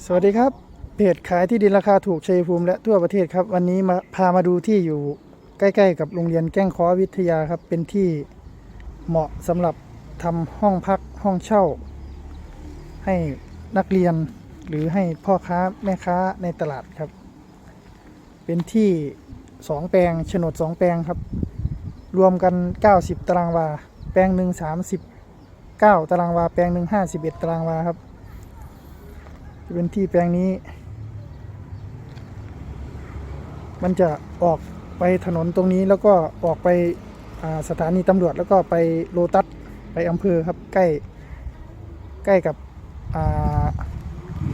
สวัสดีครับ เพจขายที่ดินราคาถูกชัยภูมิและทั่วประเทศครับ วันนี้มาพามาดูที่อยู่ใกล้ ๆ กับโรงเรียนแก้งคอวิทยาครับ เป็นที่เหมาะสำหรับทำห้องพักห้องเช่า ให้นักเรียนหรือให้พ่อค้าแม่ค้าในตลาดครับ เป็นที่สองแปลงโฉนดสองแปลงครับ รวมกัน 90 ตารางวา แปลงหนึ่ง39 ตารางวา แปลงหนึ่ง51 ตารางวาครับ เป็นที่แปลงนี้ มันจะออกไปถนนตรงนี้แล้วก็ออกไปสถานีตำรวจแล้วก็ไปโลตัสไปอำเภอครับใกล้ใกล้กับ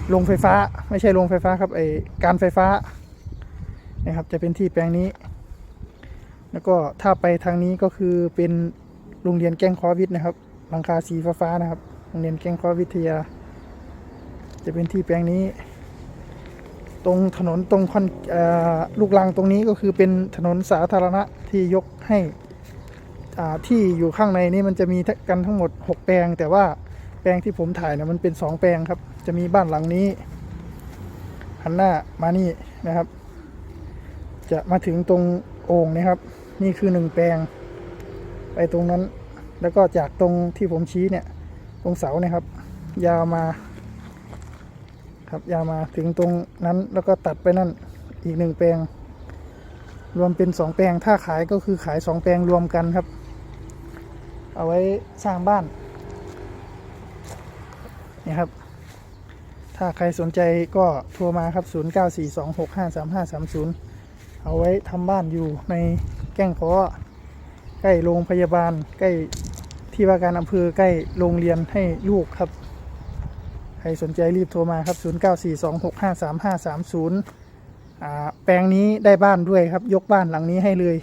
โรงไฟฟ้าไม่ใช่โรงไฟฟ้าครับไอการไฟฟ้านะครับจะเป็นที่แปลงนี้ แล้วก็ถ้าไปทางนี้ก็คือเป็นโรงเรียนแก้งคอวิทย์นะครับหลังคาสีฟ้าๆนะครับโรงเรียนแก้งคอวิทยา จะเป็นที่แปลงนี้ ตรงถนนตรงคอนอลูกลังตรงนี้ก็คือเป็นถนนสาธารณะที่ยกให้ที่อยู่ข้างในนี่มันจะมีกันทั้งหมด 6 แปลง แต่ว่าแปลงที่ผมถ่ายเนี่ยมันเป็น 2 แปลงครับ จะมีบ้านหลังนี้หันหน้ามานี่นะครับ จะมาถึงตรงโอ่งนะครับ นี่คือ 1 แปลง ไปตรงนั้น แล้วก็จากตรงที่ผมชี้เนี่ย ตรงเสาเนี่ยครับ ยาวมา ครับยาวมาถึงตรงนั้นแล้วก็ตัดไปนั่นอีกหนึ่งแปลง รวมเป็นสองแปลงถ้าขายก็คือขายสองแปลงรวมกันครับ เอาไว้สร้างบ้านนี่ครับ ถ้าใครสนใจก็โทรมาครับ 0942653530 เอาไว้ทำบ้านอยู่ในแก้งขอใกล้โรงพยาบาลใกล้ที่ว่าการอำเภอใกล้โรงเรียนให้ลูกครับ ใครสนใจรีบโทรมาครับ 0942653530อ่าแปลงนี้ได้บ้านด้วยครับ ยกบ้านหลังนี้ให้เลย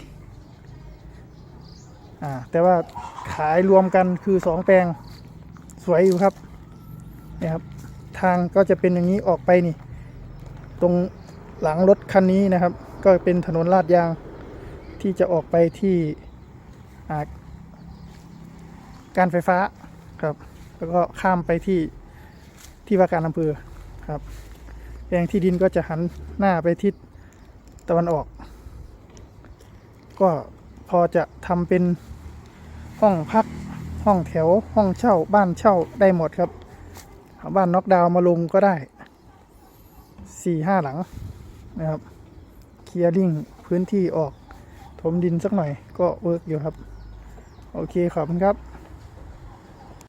แต่ว่าขายรวมกันคือ 2 แปลงสวยอยู่ครับนี่ยครับ ทางก็จะเป็นอย่างนี้ออกไปนี่ ตรงหลังรถคันนี้นะครับ ก็เป็นถนนลาดยางที่จะออกไปที่การไฟฟ้าครับ แล้วก็ข้ามไปที่ ที่ว่าการอำเภอครับแปลงที่ดินก็จะหันหน้าไปทิศตะวันออก ก็พอจะทำเป็นห้องพักห้องแถวห้องเช่าบ้านเช่าได้หมดครับบ้านน็อกดาวมาลงก็ได้สี่ห้าหลังนะครับเคลียร์ลิงพื้นที่ออก ถมดินสักหน่อยก็เวิร์กอยู่ครับ โอเคขอบคุณครับ